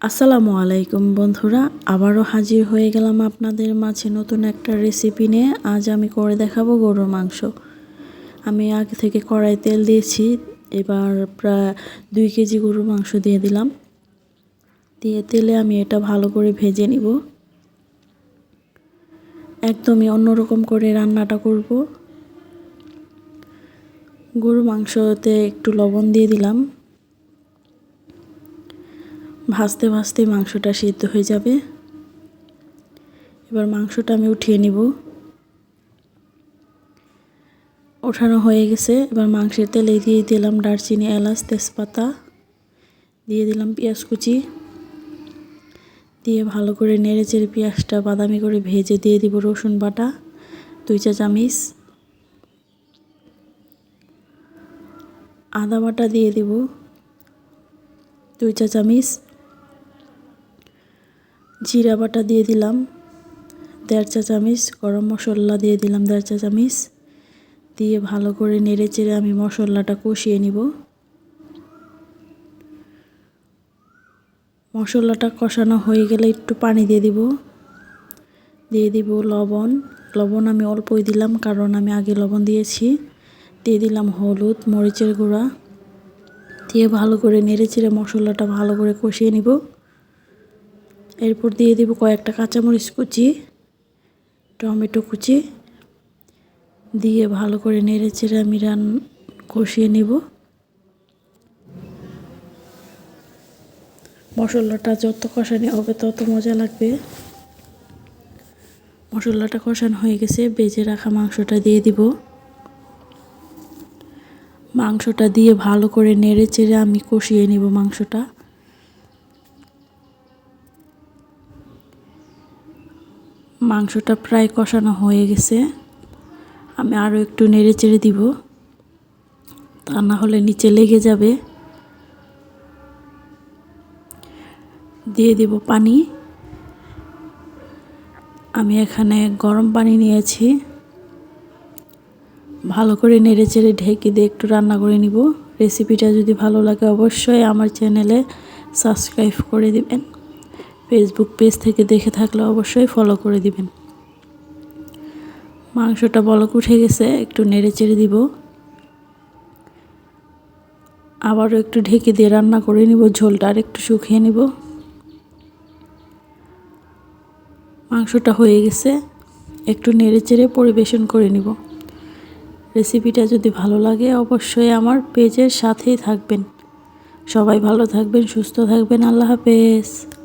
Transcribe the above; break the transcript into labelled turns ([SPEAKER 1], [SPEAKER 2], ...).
[SPEAKER 1] আসসালামু আলাইকুম বন্ধুরা, আবারও হাজির হয়ে গেলাম আপনাদের মাঝে নতুন একটা রেসিপি নিয়ে। আজ আমি করে দেখাবো গরুর মাংস। আমি আগে থেকে কড়াই তেল দিয়েছি, এবার প্রায় দুই কেজি গরুর মাংস দিয়ে দিলাম। দিয়ে তেলে আমি এটা ভালো করে ভেজে নিব। একদমই অন্যরকম করে রান্নাটা করব। গরু মাংসতে একটু লবণ দিয়ে দিলাম। ভাজতে ভাজতে মাংসটা সিদ্ধ হয়ে যাবে। এবার মাংসটা আমি উঠিয়ে নিব। ওঠানো হয়ে গেছে। এবার মাংসের তেলে দিয়ে দিলাম দারচিনি, এলাচ, তেজপাতা, দিয়ে দিলাম পেঁয়াজ কুচি। দিয়ে ভালো করে নেড়ে চেড়ে পেঁয়াজটা বাদামি করে ভেজে দিয়ে দিব রসুন বাটা, দুই চা চামিচ। আদা বাটা দিয়ে দিব, দুই চা চামিচ। জিরা বাটা দিয়ে দিলাম, দেড় চা চামিচ গরম মশলা দিয়ে দিলাম দেড় চা চামিচ, দিয়ে ভালো করে নেড়ে চেড়ে আমি মশলাটা কষিয়ে নিব। মশলাটা কষানো হয়ে গেলে একটু পানি দিয়ে দিব। দিয়ে দিব লবণ লবণ আমি অল্পই দিলাম কারণ আমি আগে লবণ দিয়েছি। দিয়ে দিলাম হলুদ, মরিচের গুঁড়া, দিয়ে ভালো করে নেড়ে চেড়ে মশলাটা ভালো করে কষিয়ে নিব। এরপর দিয়ে দিব কয়েকটা কাঁচামরিচ কুচি, টমেটো কুচি, দিয়ে ভালো করে নেড়ে চেড়ে আমি রান কষিয়ে নিব। মশলাটা যত কষানি হবে তত মজা লাগবে। মশলাটা কষানো হয়ে গেছে, বেজে রাখা মাংসটা দিয়ে দিব। মাংসটা দিয়ে ভালো করে নেড়ে চেড়ে আমি কষিয়ে নিব মাংসটা। মাংসটা প্রায় কষানো হয়ে গেছে। আমি আরও একটু নেড়ে চেড়ে দিব। তা না হলে নিচে লেগে যাবে। দিয়ে দিব পানি। আমি এখানে গরম পানি নিয়েছি। ভালো করে নেড়ে চেড়ে ঢেকে দিয়ে একটু রান্না করে নিব। রেসিপিটা যদি ভালো লাগে অবশ্যই আমার চ্যানেলে সাবস্ক্রাইব করে দিবেন। ফেসবুক পেজ থেকে দেখে থাকলে অবশ্যই ফলো করে দিবেন। মাংসটা বলক উঠে গেছে, একটু নেড়ে চেড়ে দিব। আবারও একটু ঢেকে দিয়ে রান্না করে নিব, ঝোলটা আর একটু শুকিয়ে নিব। মাংসটা হয়ে গেছে, একটু নেড়ে চেড়ে পরিবেশন করে নিব। রেসিপিটা যদি ভালো লাগে অবশ্যই আমার পেজের সাথেই থাকবেন। সবাই ভালো থাকবেন, সুস্থ থাকবেন, আল্লাহ হাফেজ।